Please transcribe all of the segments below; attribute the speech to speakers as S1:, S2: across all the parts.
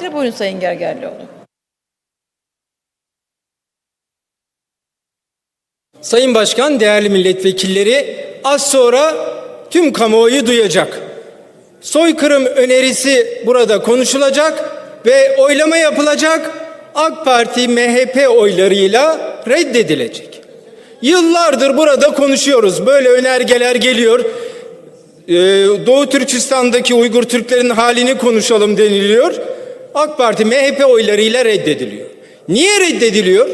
S1: etmektedir. Buyurun Sayın Gergerlioğlu.
S2: Sayın Başkan, değerli milletvekilleri az sonra tüm kamuoyu duyacak. Soykırım önerisi burada konuşulacak ve oylama yapılacak. AK Parti MHP oylarıyla reddedilecek. Yıllardır burada konuşuyoruz. Böyle önergeler geliyor. Ee, Doğu Türkistan'daki Uygur Türklerin halini konuşalım deniliyor. AK Parti MHP oylarıyla reddediliyor. Niye reddediliyor?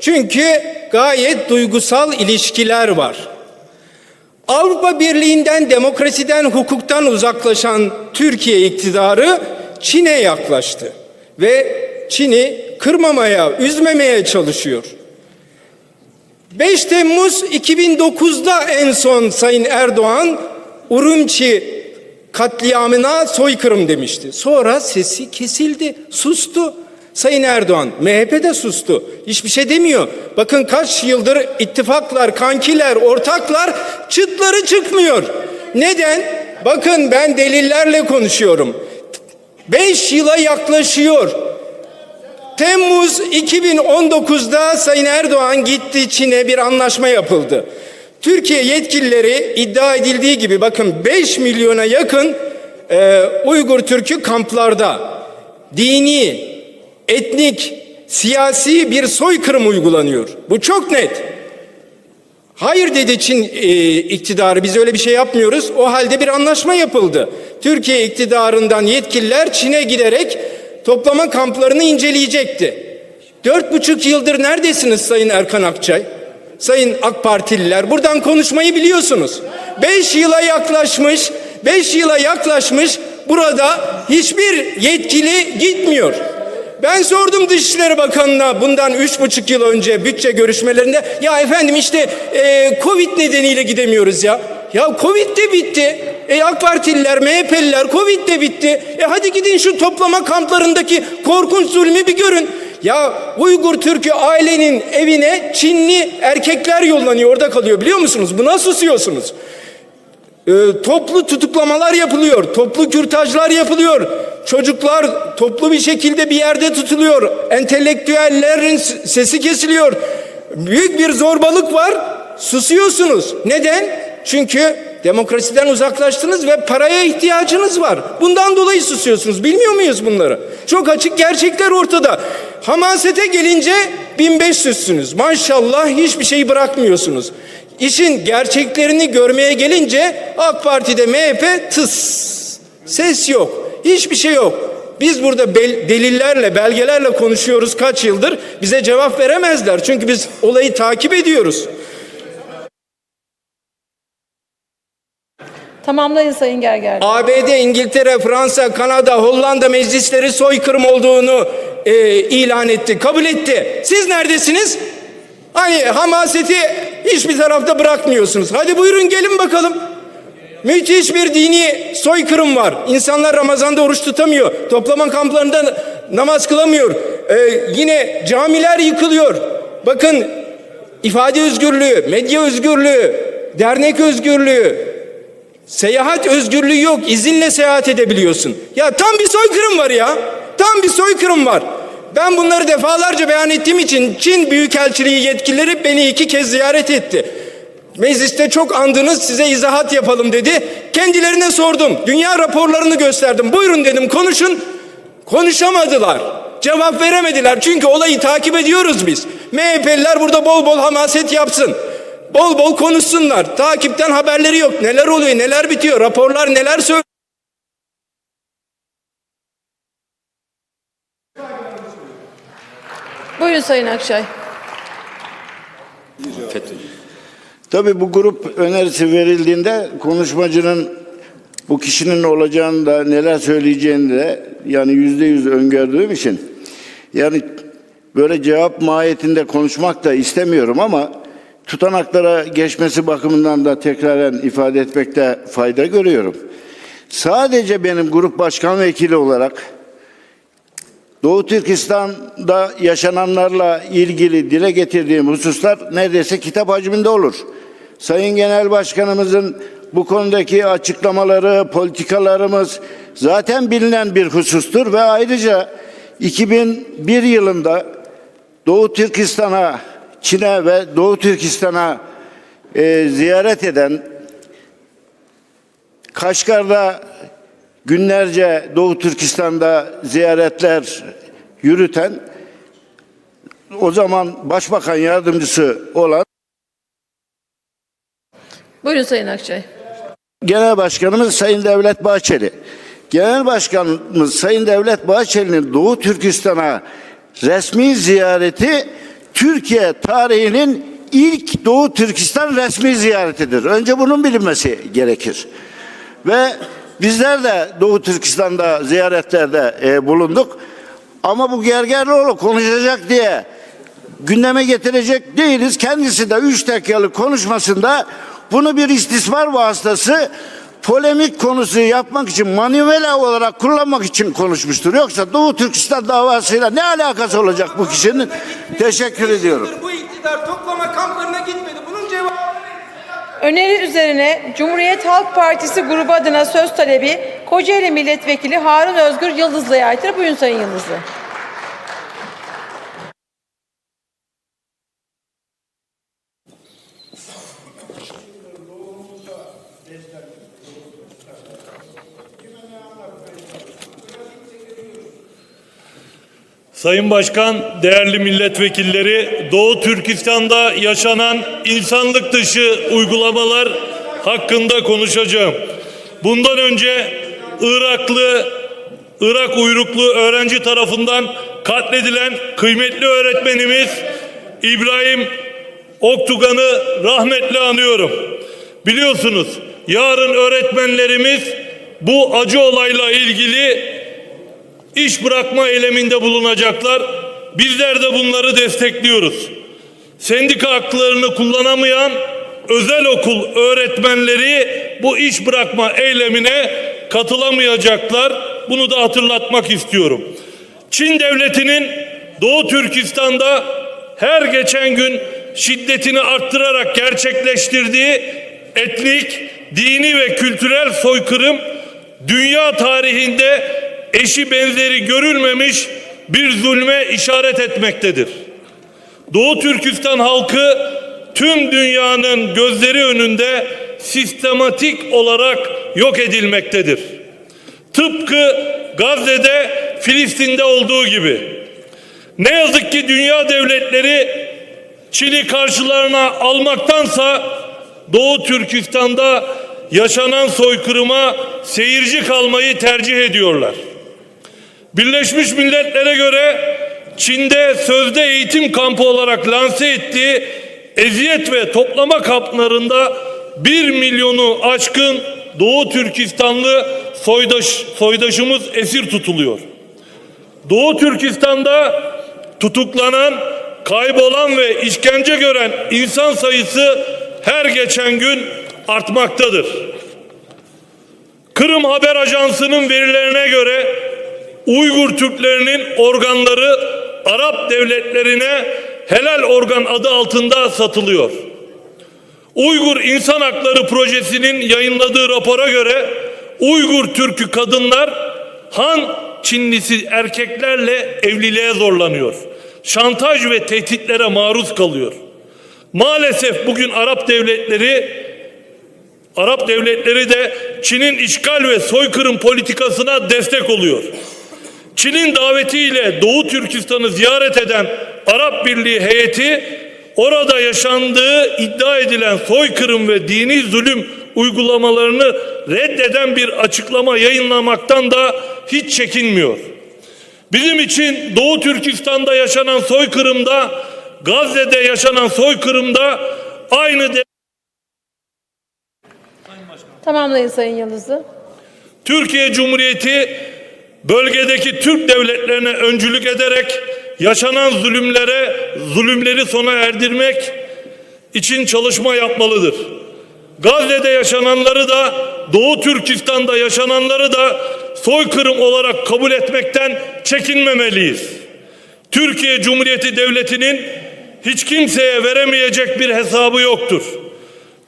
S2: Çünkü gayet duygusal ilişkiler var. Avrupa Birliği'nden, demokrasiden, hukuktan uzaklaşan Türkiye iktidarı Çin'e yaklaştı ve Çin'i kırmamaya, üzmemeye çalışıyor. 5 Temmuz 2009'da en son Sayın Erdoğan Urumçi katliamına soykırım demişti. Sonra sesi kesildi, sustu. Sayın Erdoğan, MHP de sustu. Hiçbir şey demiyor. Bakın kaç yıldır ittifaklar, kankiler, ortaklar çıtları çıkmıyor. Neden? Bakın ben delillerle konuşuyorum. 5 yıla yaklaşıyor. Temmuz 2019'da Sayın Erdoğan gitti Çin'e bir anlaşma yapıldı. Türkiye yetkilileri iddia edildiği gibi bakın 5 milyona yakın e, Uygur Türk'ü kamplarda dini, etnik, siyasi bir soykırım uygulanıyor. Bu çok net. Hayır dedi Çin e, iktidarı biz öyle bir şey yapmıyoruz. O halde bir anlaşma yapıldı. Türkiye iktidarından yetkililer Çin'e giderek toplama kamplarını inceleyecekti. Dört buçuk yıldır neredesiniz Sayın Erkan Akçay? Sayın AK Partililer buradan konuşmayı biliyorsunuz. Beş yıla yaklaşmış, beş yıla yaklaşmış burada hiçbir yetkili gitmiyor. Ben sordum Dışişleri Bakanı'na bundan üç buçuk yıl önce bütçe görüşmelerinde ya efendim işte e, Covid nedeniyle gidemiyoruz ya. Ya Covid de bitti. E AK Partililer, MHP'liler Covid de bitti. E hadi gidin şu toplama kamplarındaki korkunç zulmü bir görün. Ya Uygur Türk'ü ailenin evine Çinli erkekler yollanıyor orada kalıyor biliyor musunuz? Buna susuyorsunuz. E, toplu tutuklamalar yapılıyor, toplu kürtajlar yapılıyor. Çocuklar toplu bir şekilde bir yerde tutuluyor. Entelektüellerin sesi kesiliyor. Büyük bir zorbalık var. Susuyorsunuz. Neden? Çünkü demokrasiden uzaklaştınız ve paraya ihtiyacınız var. Bundan dolayı susuyorsunuz. Bilmiyor muyuz bunları? Çok açık gerçekler ortada. Hamasete gelince 1500'sünüz. Maşallah hiçbir şeyi bırakmıyorsunuz. İşin gerçeklerini görmeye gelince AK Parti'de MHP tıs. Ses yok. Hiçbir şey yok. Biz burada bel- delillerle, belgelerle konuşuyoruz kaç yıldır. Bize cevap veremezler. Çünkü biz olayı takip ediyoruz.
S1: Tamamlayın Sayın Gergerlioğlu.
S2: ABD, İngiltere, Fransa, Kanada, Hollanda meclisleri soykırım olduğunu e, ilan etti, kabul etti. Siz neredesiniz? Hani hamaseti hiçbir tarafta bırakmıyorsunuz. Hadi buyurun gelin bakalım. Müthiş bir dini soykırım var. İnsanlar Ramazan'da oruç tutamıyor. Toplama kamplarında namaz kılamıyor. Ee, yine camiler yıkılıyor. Bakın ifade özgürlüğü, medya özgürlüğü, dernek özgürlüğü, Seyahat özgürlüğü yok. İzinle seyahat edebiliyorsun. Ya tam bir soykırım var ya. Tam bir soykırım var. Ben bunları defalarca beyan ettiğim için Çin Büyükelçiliği yetkilileri beni iki kez ziyaret etti. Mecliste çok andınız size izahat yapalım dedi. Kendilerine sordum. Dünya raporlarını gösterdim. Buyurun dedim konuşun. Konuşamadılar. Cevap veremediler. Çünkü olayı takip ediyoruz biz. MHP'liler burada bol bol hamaset yapsın. Bol bol konuşsunlar. Takipten haberleri yok. Neler oluyor, neler bitiyor, raporlar neler söylüyor.
S1: Buyurun Sayın Akçay.
S3: Tabii bu grup önerisi verildiğinde konuşmacının bu kişinin olacağını da neler söyleyeceğini de yani yüzde yüz öngördüğüm için yani böyle cevap mahiyetinde konuşmak da istemiyorum ama tutanaklara geçmesi bakımından da tekraren ifade etmekte fayda görüyorum. Sadece benim grup başkan vekili olarak Doğu Türkistan'da yaşananlarla ilgili dile getirdiğim hususlar neredeyse kitap hacminde olur. Sayın Genel Başkanımızın bu konudaki açıklamaları, politikalarımız zaten bilinen bir husustur ve ayrıca 2001 yılında Doğu Türkistan'a, Çin'e ve Doğu Türkistan'a e, ziyaret eden Kaşgar'da günlerce Doğu Türkistan'da ziyaretler yürüten o zaman Başbakan Yardımcısı olan
S1: Buyurun Sayın Akçay.
S3: Genel Başkanımız Sayın Devlet Bahçeli. Genel Başkanımız Sayın Devlet Bahçeli'nin Doğu Türkistan'a resmi ziyareti Türkiye tarihinin ilk Doğu Türkistan resmi ziyaretidir. Önce bunun bilinmesi gerekir. Ve bizler de Doğu Türkistan'da ziyaretlerde e, bulunduk. Ama bu Gergerlioğlu konuşacak diye gündeme getirecek değiliz. Kendisi de üç dakikalık konuşmasında bunu bir istismar vasıtası polemik konusu yapmak için manivela olarak kullanmak için konuşmuştur. Yoksa Doğu Türkistan davasıyla ne alakası olacak bu kişinin? Teşekkür ediyorum.
S1: Öneri üzerine Cumhuriyet Halk Partisi grubu adına söz talebi Kocaeli Milletvekili Harun Özgür Yıldızlı'ya aittir. Buyurun Sayın Yıldızlı.
S4: Sayın Başkan, değerli milletvekilleri, Doğu Türkistan'da yaşanan insanlık dışı uygulamalar hakkında konuşacağım. Bundan önce Iraklı, Irak uyruklu öğrenci tarafından katledilen kıymetli öğretmenimiz İbrahim Oktugan'ı rahmetle anıyorum. Biliyorsunuz yarın öğretmenlerimiz bu acı olayla ilgili iş bırakma eyleminde bulunacaklar. Bizler de bunları destekliyoruz. Sendika haklarını kullanamayan özel okul öğretmenleri bu iş bırakma eylemine katılamayacaklar. Bunu da hatırlatmak istiyorum. Çin devletinin Doğu Türkistan'da her geçen gün şiddetini arttırarak gerçekleştirdiği etnik, dini ve kültürel soykırım dünya tarihinde eşi benzeri görülmemiş bir zulme işaret etmektedir. Doğu Türkistan halkı tüm dünyanın gözleri önünde sistematik olarak yok edilmektedir. Tıpkı Gazze'de, Filistin'de olduğu gibi. Ne yazık ki dünya devletleri Çin'i karşılarına almaktansa Doğu Türkistan'da yaşanan soykırıma seyirci kalmayı tercih ediyorlar. Birleşmiş Milletler'e göre Çin'de sözde eğitim kampı olarak lanse ettiği eziyet ve toplama kamplarında 1 milyonu aşkın Doğu Türkistanlı soydaş, soydaşımız esir tutuluyor. Doğu Türkistan'da tutuklanan, kaybolan ve işkence gören insan sayısı her geçen gün artmaktadır. Kırım Haber Ajansı'nın verilerine göre Uygur Türklerinin organları Arap devletlerine helal organ adı altında satılıyor. Uygur İnsan Hakları Projesi'nin yayınladığı rapora göre Uygur Türk'ü kadınlar Han Çinlisi erkeklerle evliliğe zorlanıyor. Şantaj ve tehditlere maruz kalıyor. Maalesef bugün Arap devletleri Arap devletleri de Çin'in işgal ve soykırım politikasına destek oluyor. Çin'in davetiyle Doğu Türkistan'ı ziyaret eden Arap Birliği heyeti orada yaşandığı iddia edilen soykırım ve dini zulüm uygulamalarını reddeden bir açıklama yayınlamaktan da hiç çekinmiyor. Bizim için Doğu Türkistan'da yaşanan soykırımda, Gazze'de yaşanan soykırımda aynı de
S1: Tamamlayın Sayın Yıldızlı.
S4: Türkiye Cumhuriyeti bölgedeki Türk devletlerine öncülük ederek yaşanan zulümlere zulümleri sona erdirmek için çalışma yapmalıdır. Gazze'de yaşananları da Doğu Türkistan'da yaşananları da soykırım olarak kabul etmekten çekinmemeliyiz. Türkiye Cumhuriyeti Devleti'nin hiç kimseye veremeyecek bir hesabı yoktur.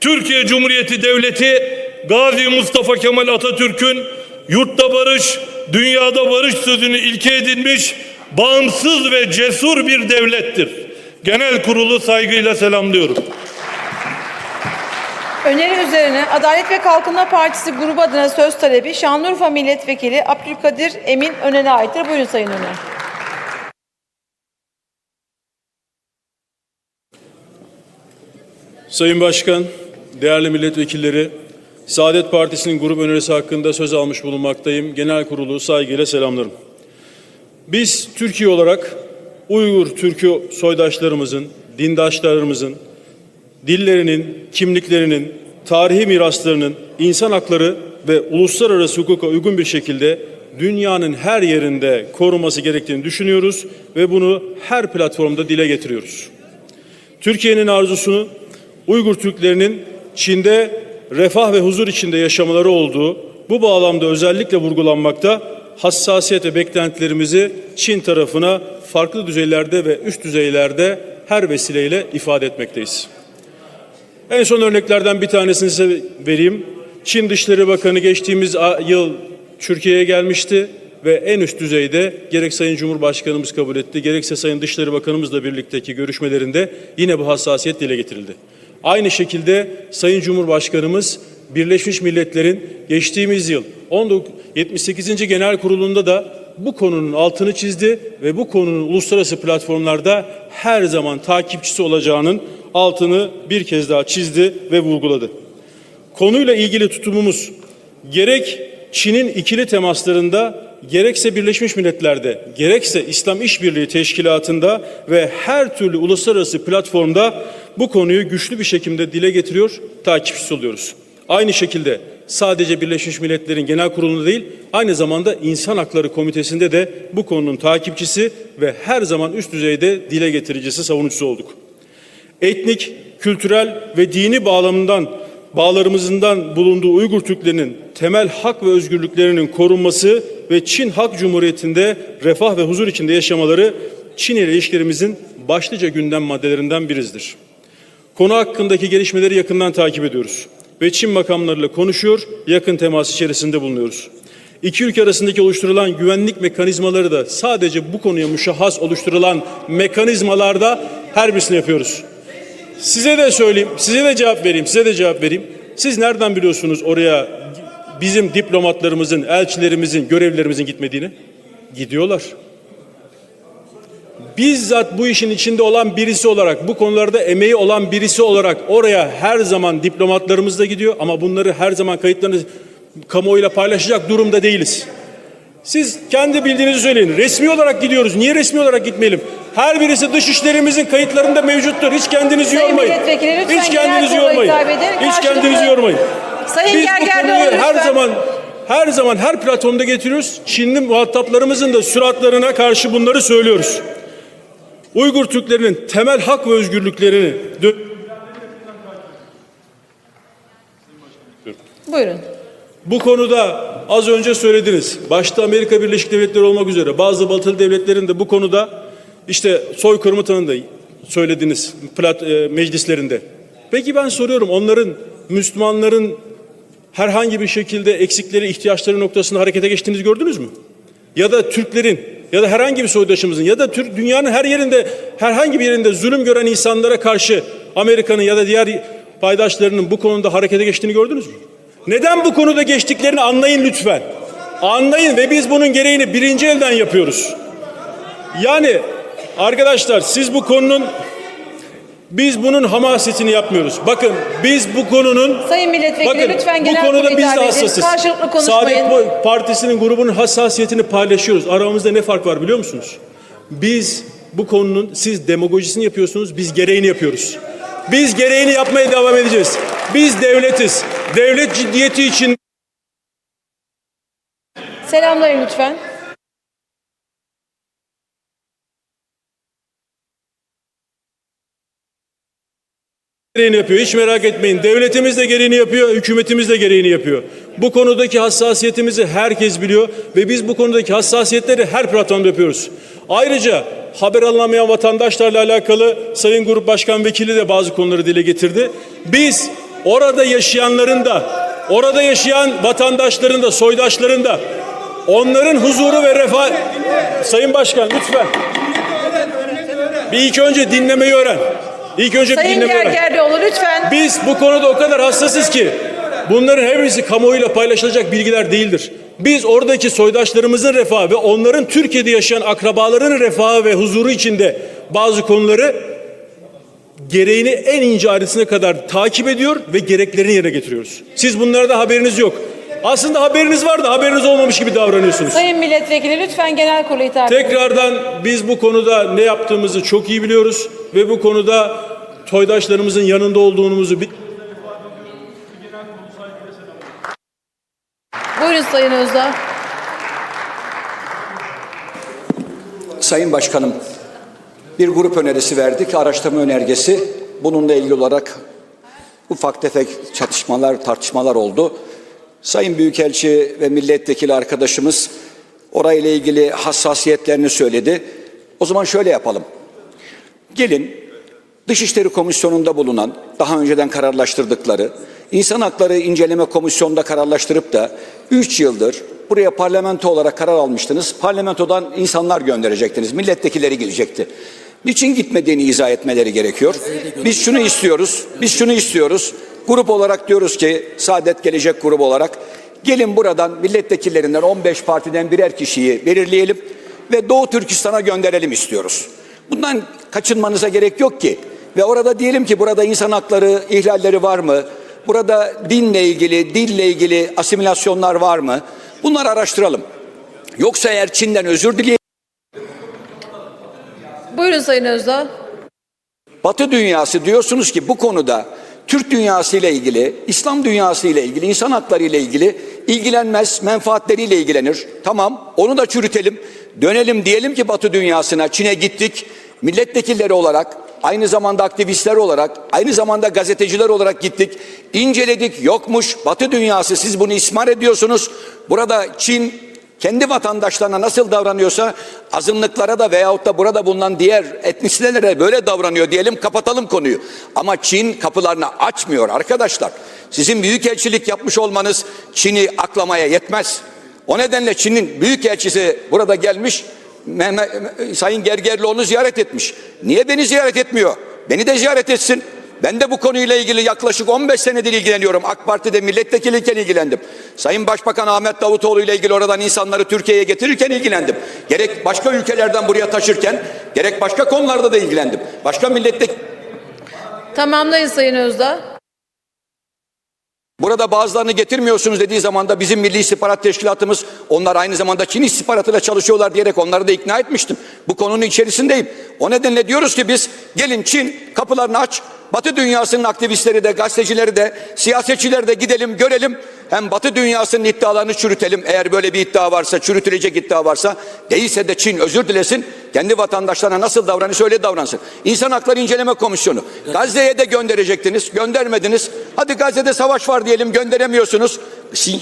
S4: Türkiye Cumhuriyeti Devleti Gazi Mustafa Kemal Atatürk'ün yurtta barış, dünyada barış sözünü ilke edinmiş bağımsız ve cesur bir devlettir. Genel kurulu saygıyla selamlıyorum.
S1: Öneri üzerine Adalet ve Kalkınma Partisi grubu adına söz talebi Şanlıurfa Milletvekili Abdülkadir Emin Önen'e aittir. Buyurun Sayın Önen.
S5: Sayın Başkan, değerli milletvekilleri, Saadet Partisi'nin grup önerisi hakkında söz almış bulunmaktayım. Genel kurulu saygıyla selamlarım. Biz Türkiye olarak Uygur Türk'ü soydaşlarımızın, dindaşlarımızın, dillerinin, kimliklerinin, tarihi miraslarının insan hakları ve uluslararası hukuka uygun bir şekilde dünyanın her yerinde korunması gerektiğini düşünüyoruz ve bunu her platformda dile getiriyoruz. Türkiye'nin arzusunu Uygur Türklerinin Çin'de refah ve huzur içinde yaşamaları olduğu bu bağlamda özellikle vurgulanmakta hassasiyet ve beklentilerimizi Çin tarafına farklı düzeylerde ve üst düzeylerde her vesileyle ifade etmekteyiz. En son örneklerden bir tanesini size vereyim. Çin Dışişleri Bakanı geçtiğimiz yıl Türkiye'ye gelmişti ve en üst düzeyde gerek Sayın Cumhurbaşkanımız kabul etti, gerekse Sayın Dışişleri Bakanımızla birlikteki görüşmelerinde yine bu hassasiyet dile getirildi. Aynı şekilde Sayın Cumhurbaşkanımız Birleşmiş Milletler'in geçtiğimiz yıl 19 78. Genel Kurulu'nda da bu konunun altını çizdi ve bu konunun uluslararası platformlarda her zaman takipçisi olacağının altını bir kez daha çizdi ve vurguladı. Konuyla ilgili tutumumuz gerek Çin'in ikili temaslarında gerekse Birleşmiş Milletler'de gerekse İslam İşbirliği Teşkilatı'nda ve her türlü uluslararası platformda bu konuyu güçlü bir şekilde dile getiriyor, takipçisi oluyoruz. Aynı şekilde sadece Birleşmiş Milletler'in genel kurulunda değil, aynı zamanda İnsan Hakları Komitesi'nde de bu konunun takipçisi ve her zaman üst düzeyde dile getiricisi, savunucusu olduk etnik, kültürel ve dini bağlamından bağlarımızdan bulunduğu Uygur Türklerinin temel hak ve özgürlüklerinin korunması ve Çin Halk Cumhuriyeti'nde refah ve huzur içinde yaşamaları Çin ile ilişkilerimizin başlıca gündem maddelerinden biridir. Konu hakkındaki gelişmeleri yakından takip ediyoruz ve Çin makamlarıyla konuşuyor, yakın temas içerisinde bulunuyoruz. İki ülke arasındaki oluşturulan güvenlik mekanizmaları da sadece bu konuya müşahhas oluşturulan mekanizmalarda her birisini yapıyoruz. Size de söyleyeyim, size de cevap vereyim, size de cevap vereyim. Siz nereden biliyorsunuz oraya bizim diplomatlarımızın, elçilerimizin, görevlilerimizin gitmediğini? Gidiyorlar. Bizzat bu işin içinde olan birisi olarak, bu konularda emeği olan birisi olarak oraya her zaman diplomatlarımız da gidiyor ama bunları her zaman kayıtlarını kamuoyuyla paylaşacak durumda değiliz. Siz kendi bildiğinizi söyleyin. Resmi olarak gidiyoruz. Niye resmi olarak gitmeyelim? Her birisi dışişlerimizin kayıtlarında mevcuttur. Hiç kendinizi
S1: Sayın
S5: yormayın. Hiç kendinizi yormayın. Hiç kendinizi yormayın.
S1: Sayın
S5: Biz bu konuyu her zaman her zaman her platformda getiriyoruz. Çinli muhataplarımızın da süratlarına karşı bunları söylüyoruz. Uygur Türklerinin temel hak ve özgürlüklerini
S1: Buyurun.
S5: Bu konuda az önce söylediniz. Başta Amerika Birleşik Devletleri olmak üzere bazı batılı devletlerin de bu konuda işte soykırımı tanında söylediniz plat, e, meclislerinde. Peki ben soruyorum onların Müslümanların herhangi bir şekilde eksikleri, ihtiyaçları noktasında harekete geçtiğinizi gördünüz mü? Ya da Türklerin ya da herhangi bir soydaşımızın ya da Türk dünyanın her yerinde herhangi bir yerinde zulüm gören insanlara karşı Amerika'nın ya da diğer paydaşlarının bu konuda harekete geçtiğini gördünüz mü? Neden bu konuda geçtiklerini anlayın lütfen. Anlayın ve biz bunun gereğini birinci elden yapıyoruz. Yani arkadaşlar siz bu konunun biz bunun hamasetini yapmıyoruz. Bakın biz bu konunun
S1: Sayın milletvekili lütfen
S5: bu
S1: genel
S5: konuda
S1: kurula
S5: biz de hassasız.
S1: Karşılıklı konuşmayın.
S5: Saadet Partisi'nin grubunun hassasiyetini paylaşıyoruz. Aramızda ne fark var biliyor musunuz? Biz bu konunun siz demagojisini yapıyorsunuz, biz gereğini yapıyoruz. Biz gereğini yapmaya devam edeceğiz. Biz devletiz. Devlet ciddiyeti için
S1: Selamlayın lütfen.
S5: Gereğini yapıyor. Hiç merak etmeyin. Devletimiz de gereğini yapıyor, hükümetimiz de gereğini yapıyor. Bu konudaki hassasiyetimizi herkes biliyor ve biz bu konudaki hassasiyetleri her platformda yapıyoruz. Ayrıca haber alınamayan vatandaşlarla alakalı Sayın Grup Başkan Vekili de bazı konuları dile getirdi. Biz orada yaşayanların da, orada yaşayan vatandaşların da, soydaşların da onların huzuru ve refah... Sayın Başkan lütfen. Bir ilk önce dinlemeyi öğren. İlk önce
S1: Sayın
S5: dinlemeyi öğren.
S1: Gergerlioğlu lütfen.
S5: Biz bu konuda o kadar hassasız ki bunların hepsi kamuoyuyla paylaşılacak bilgiler değildir. Biz oradaki soydaşlarımızın refahı ve onların Türkiye'de yaşayan akrabalarının refahı ve huzuru içinde bazı konuları gereğini en ince ayrıntısına kadar takip ediyor ve gereklerini yerine getiriyoruz. Siz bunlarda haberiniz yok. Aslında haberiniz var da haberiniz olmamış gibi davranıyorsunuz.
S1: Sayın Milletvekili lütfen genel kurulu hitap edin.
S5: Tekrardan biz bu konuda ne yaptığımızı çok iyi biliyoruz ve bu konuda toydaşlarımızın yanında olduğumuzu bil-
S1: Buyurun Sayın Özdağ.
S6: Sayın Başkanım, bir grup önerisi verdik, araştırma önergesi. Bununla ilgili olarak ufak tefek çatışmalar, tartışmalar oldu. Sayın Büyükelçi ve milletvekili arkadaşımız orayla ilgili hassasiyetlerini söyledi. O zaman şöyle yapalım. Gelin Dışişleri Komisyonu'nda bulunan, daha önceden kararlaştırdıkları, İnsan Hakları İnceleme Komisyonu'nda kararlaştırıp da 3 yıldır buraya parlamento olarak karar almıştınız. Parlamentodan insanlar gönderecektiniz, milletvekilleri gelecekti. Niçin gitmediğini izah etmeleri gerekiyor. Biz şunu istiyoruz, biz şunu istiyoruz. Grup olarak diyoruz ki, Saadet Gelecek grubu olarak, gelin buradan milletvekillerinden 15 partiden birer kişiyi belirleyelim ve Doğu Türkistan'a gönderelim istiyoruz. Bundan kaçınmanıza gerek yok ki. Ve orada diyelim ki burada insan hakları ihlalleri var mı? Burada dinle ilgili, dille ilgili asimilasyonlar var mı? Bunları araştıralım. Yoksa eğer Çin'den özür dileyelim.
S1: Buyurun Sayın Özdağ.
S6: Batı dünyası diyorsunuz ki bu konuda Türk dünyası ile ilgili, İslam dünyası ile ilgili, insan hakları ile ilgili ilgilenmez, menfaatleriyle ilgilenir. Tamam, onu da çürütelim. Dönelim diyelim ki Batı dünyasına, Çin'e gittik. Milletvekilleri olarak, aynı zamanda aktivistler olarak, aynı zamanda gazeteciler olarak gittik. İnceledik, yokmuş. Batı dünyası siz bunu ismar ediyorsunuz. Burada Çin kendi vatandaşlarına nasıl davranıyorsa azınlıklara da veyahut da burada bulunan diğer etnisitelere böyle davranıyor diyelim kapatalım konuyu. Ama Çin kapılarını açmıyor arkadaşlar. Sizin büyükelçilik yapmış olmanız Çin'i aklamaya yetmez. O nedenle Çin'in büyükelçisi burada gelmiş Mehmet, Sayın Gergerlioğlu'nu ziyaret etmiş. Niye beni ziyaret etmiyor? Beni de ziyaret etsin. Ben de bu konuyla ilgili yaklaşık 15 senedir ilgileniyorum. AK Parti'de milletvekiliyken ilgilendim. Sayın Başbakan Ahmet Davutoğlu ile ilgili oradan insanları Türkiye'ye getirirken ilgilendim. Gerek başka ülkelerden buraya taşırken, gerek başka konularda da ilgilendim. Başka milletvekili
S1: Tamamlayın Sayın Özdağ.
S6: Burada bazılarını getirmiyorsunuz dediği zaman da bizim Milli İstihbarat Teşkilatımız onlar aynı zamanda Çin istihbaratıyla çalışıyorlar diyerek onları da ikna etmiştim. Bu konunun içerisindeyim. O nedenle diyoruz ki biz gelin Çin kapılarını aç. Batı dünyasının aktivistleri de gazetecileri de siyasetçileri de gidelim görelim. Hem Batı dünyasının iddialarını çürütelim. Eğer böyle bir iddia varsa çürütülecek iddia varsa değilse de Çin özür dilesin. Kendi vatandaşlarına nasıl davranırsa öyle davransın. İnsan Hakları İnceleme Komisyonu. Gazze'ye de gönderecektiniz. Göndermediniz. Hadi Gazze'de savaş var diyelim gönderemiyorsunuz.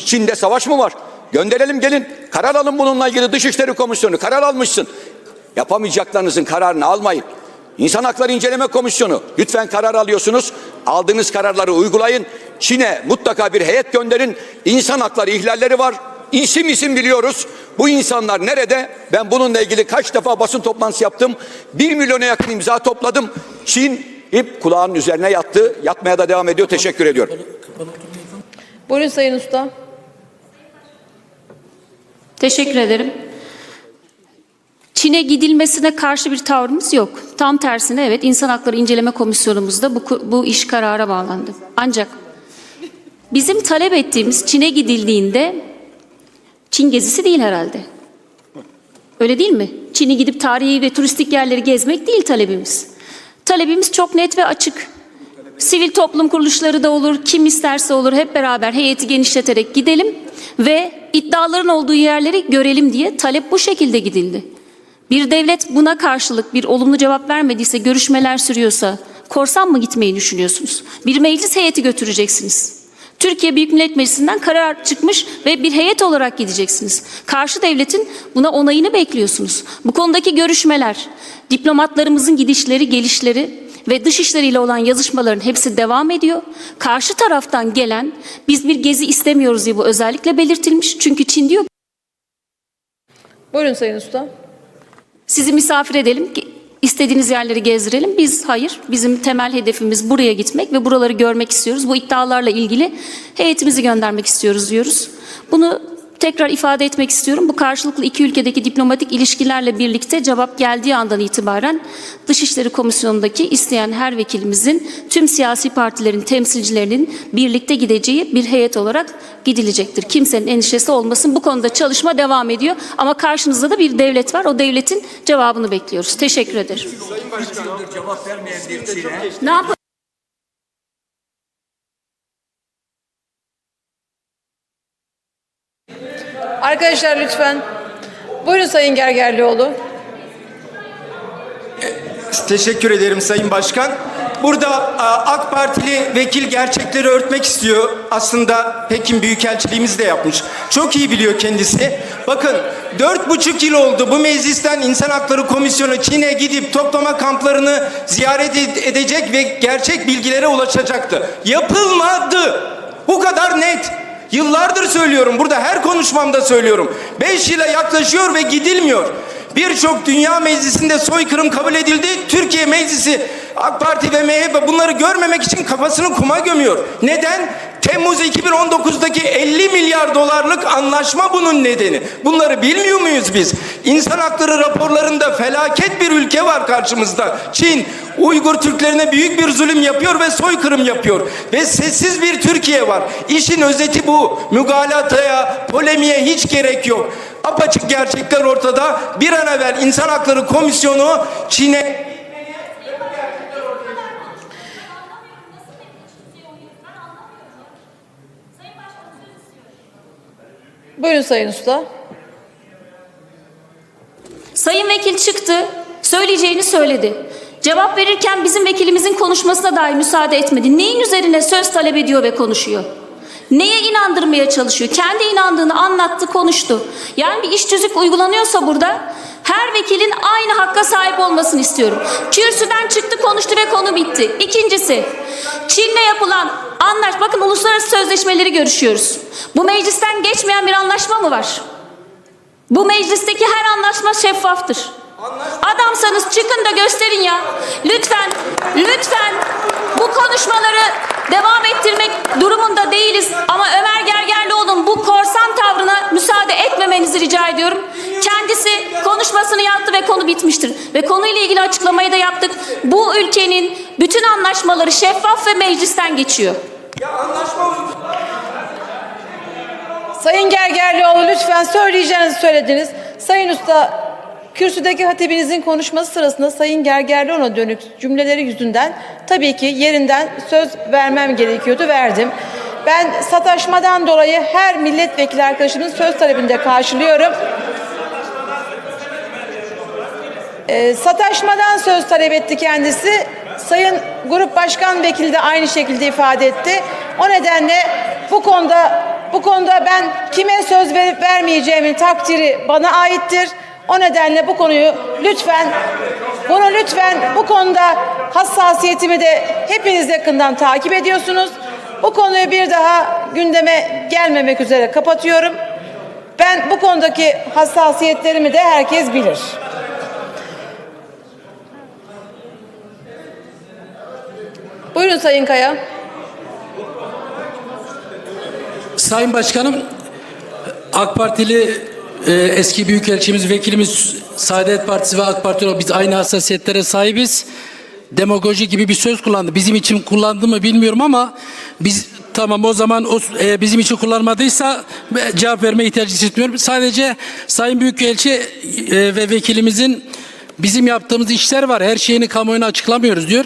S6: Çin'de savaş mı var? Gönderelim gelin. Karar alın bununla ilgili Dışişleri Komisyonu. Karar almışsın. Yapamayacaklarınızın kararını almayın. İnsan Hakları İnceleme Komisyonu lütfen karar alıyorsunuz. Aldığınız kararları uygulayın. Çin'e mutlaka bir heyet gönderin. İnsan hakları ihlalleri var. İsim isim biliyoruz. Bu insanlar nerede? Ben bununla ilgili kaç defa basın toplantısı yaptım. Bir milyona yakın imza topladım. Çin ip kulağının üzerine yattı. Yatmaya da devam ediyor. Teşekkür ediyorum.
S1: Buyurun Sayın Usta.
S7: Teşekkür ederim. Çin'e gidilmesine karşı bir tavrımız yok. Tam tersine evet İnsan Hakları İnceleme Komisyonumuzda bu, bu iş karara bağlandı. Ancak bizim talep ettiğimiz Çin'e gidildiğinde Çin gezisi değil herhalde. Öyle değil mi? Çin'i gidip tarihi ve turistik yerleri gezmek değil talebimiz. Talebimiz çok net ve açık. Sivil toplum kuruluşları da olur, kim isterse olur hep beraber heyeti genişleterek gidelim ve iddiaların olduğu yerleri görelim diye talep bu şekilde gidildi. Bir devlet buna karşılık bir olumlu cevap vermediyse, görüşmeler sürüyorsa korsan mı gitmeyi düşünüyorsunuz? Bir meclis heyeti götüreceksiniz. Türkiye Büyük Millet Meclisi'nden karar çıkmış ve bir heyet olarak gideceksiniz. Karşı devletin buna onayını bekliyorsunuz. Bu konudaki görüşmeler, diplomatlarımızın gidişleri, gelişleri ve dışişleriyle olan yazışmaların hepsi devam ediyor. Karşı taraftan gelen biz bir gezi istemiyoruz diye bu özellikle belirtilmiş. Çünkü Çin diyor
S1: Buyurun Sayın Usta.
S7: Sizi misafir edelim, ge- istediğiniz yerleri gezdirelim. Biz hayır, bizim temel hedefimiz buraya gitmek ve buraları görmek istiyoruz. Bu iddialarla ilgili heyetimizi göndermek istiyoruz diyoruz. Bunu tekrar ifade etmek istiyorum. Bu karşılıklı iki ülkedeki diplomatik ilişkilerle birlikte cevap geldiği andan itibaren Dışişleri Komisyonu'ndaki isteyen her vekilimizin tüm siyasi partilerin temsilcilerinin birlikte gideceği bir heyet olarak gidilecektir. Kimsenin endişesi olmasın. Bu konuda çalışma devam ediyor. Ama karşınızda da bir devlet var. O devletin cevabını bekliyoruz. Teşekkür ederim.
S6: Cevap vermeyen bir
S7: Ne yapalım?
S1: Arkadaşlar lütfen. Buyurun Sayın Gergerlioğlu.
S2: Teşekkür ederim Sayın Başkan. Burada AK Partili vekil gerçekleri örtmek istiyor. Aslında Pekin Büyükelçiliğimiz de yapmış. Çok iyi biliyor kendisi. Bakın dört buçuk yıl oldu bu meclisten İnsan Hakları Komisyonu Çin'e gidip toplama kamplarını ziyaret ed- edecek ve gerçek bilgilere ulaşacaktı. Yapılmadı. Bu kadar net. Yıllardır söylüyorum. Burada her konuşmamda söylüyorum. Beş yıla yaklaşıyor ve gidilmiyor. Birçok dünya meclisinde soykırım kabul edildi. Türkiye meclisi AK Parti ve MHP bunları görmemek için kafasını kuma gömüyor. Neden? Temmuz 2019'daki 50 milyar dolarlık anlaşma bunun nedeni. Bunları bilmiyor muyuz biz? İnsan hakları raporlarında felaket bir ülke var karşımızda. Çin, Uygur Türklerine büyük bir zulüm yapıyor ve soykırım yapıyor. Ve sessiz bir Türkiye var. İşin özeti bu. Mügalataya, polemiğe hiç gerek yok. Apaçık gerçekler ortada. Bir an evvel İnsan Hakları Komisyonu Çin'e
S1: Buyurun Sayın Usta.
S7: Sayın Vekil çıktı, söyleyeceğini söyledi. Cevap verirken bizim vekilimizin konuşmasına dahi müsaade etmedi. Neyin üzerine söz talep ediyor ve konuşuyor? Neye inandırmaya çalışıyor? Kendi inandığını anlattı, konuştu. Yani bir iş tüzük uygulanıyorsa burada her vekilin aynı hakka sahip olmasını istiyorum. Kürsüden çıktı, konuştu ve konu bitti. İkincisi, Çin'le yapılan anlaş, bakın uluslararası sözleşmeleri görüşüyoruz. Bu meclisten geçmeyen bir anlaşma mı var? Bu meclisteki her anlaşma şeffaftır. Adamsanız çıkın da gösterin ya. Lütfen, lütfen bu konuşmaları devam ettirmek durumunda değiliz. Ama Ömer Gergerlioğlu'nun bu korsan tavrına müsaade etmemenizi rica ediyorum. Kendisi konuşmasını yaptı ve konu bitmiştir. Ve konuyla ilgili açıklamayı da yaptık. Bu ülkenin bütün anlaşmaları şeffaf ve meclisten geçiyor.
S1: Sayın Gergerlioğlu lütfen söyleyeceğinizi söylediniz. Sayın Usta kürsüdeki hatibinizin konuşması sırasında Sayın Gergerlioğlu'na dönük cümleleri yüzünden tabii ki yerinden söz vermem gerekiyordu verdim. Ben sataşmadan dolayı her milletvekili arkadaşımın söz talebinde karşılıyorum. Ee, sataşmadan söz talep etti kendisi. Sayın Grup Başkan Vekili de aynı şekilde ifade etti. O nedenle bu konuda bu konuda ben kime söz verip vermeyeceğimin takdiri bana aittir. O nedenle bu konuyu lütfen bunu lütfen bu konuda hassasiyetimi de hepiniz yakından takip ediyorsunuz. Bu konuyu bir daha gündeme gelmemek üzere kapatıyorum. Ben bu konudaki hassasiyetlerimi de herkes bilir. Buyurun Sayın Kaya.
S8: Sayın Başkanım, AK Partili e, eski Büyükelçimiz, vekilimiz Saadet Partisi ve AK Parti biz aynı hassasiyetlere sahibiz. Demagoji gibi bir söz kullandı. Bizim için kullandı mı bilmiyorum ama biz tamam o zaman o e, bizim için kullanmadıysa e, cevap vermeye ihtiyacı hissetmiyorum. Sadece Sayın Büyükelçi e, ve vekilimizin bizim yaptığımız işler var. Her şeyini kamuoyuna açıklamıyoruz diyor.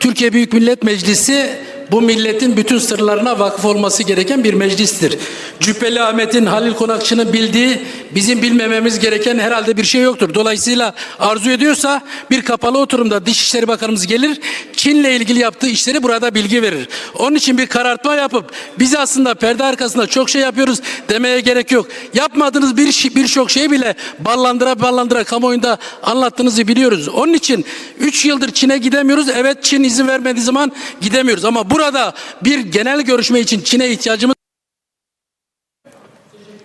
S8: Türkiye Büyük Millet Meclisi bu milletin bütün sırlarına vakıf olması gereken bir meclistir. Cübbeli Ahmet'in, Halil Konakçı'nın bildiği bizim bilmememiz gereken herhalde bir şey yoktur. Dolayısıyla arzu ediyorsa bir kapalı oturumda Dışişleri Bakanımız gelir, Çin'le ilgili yaptığı işleri burada bilgi verir. Onun için bir karartma yapıp biz aslında perde arkasında çok şey yapıyoruz demeye gerek yok. Yapmadığınız bir birçok şeyi bile ballandıra ballandıra kamuoyunda anlattığınızı biliyoruz. Onun için 3 yıldır Çin'e gidemiyoruz. Evet Çin izin vermediği zaman gidemiyoruz ama burada bir genel görüşme için Çin'e ihtiyacımız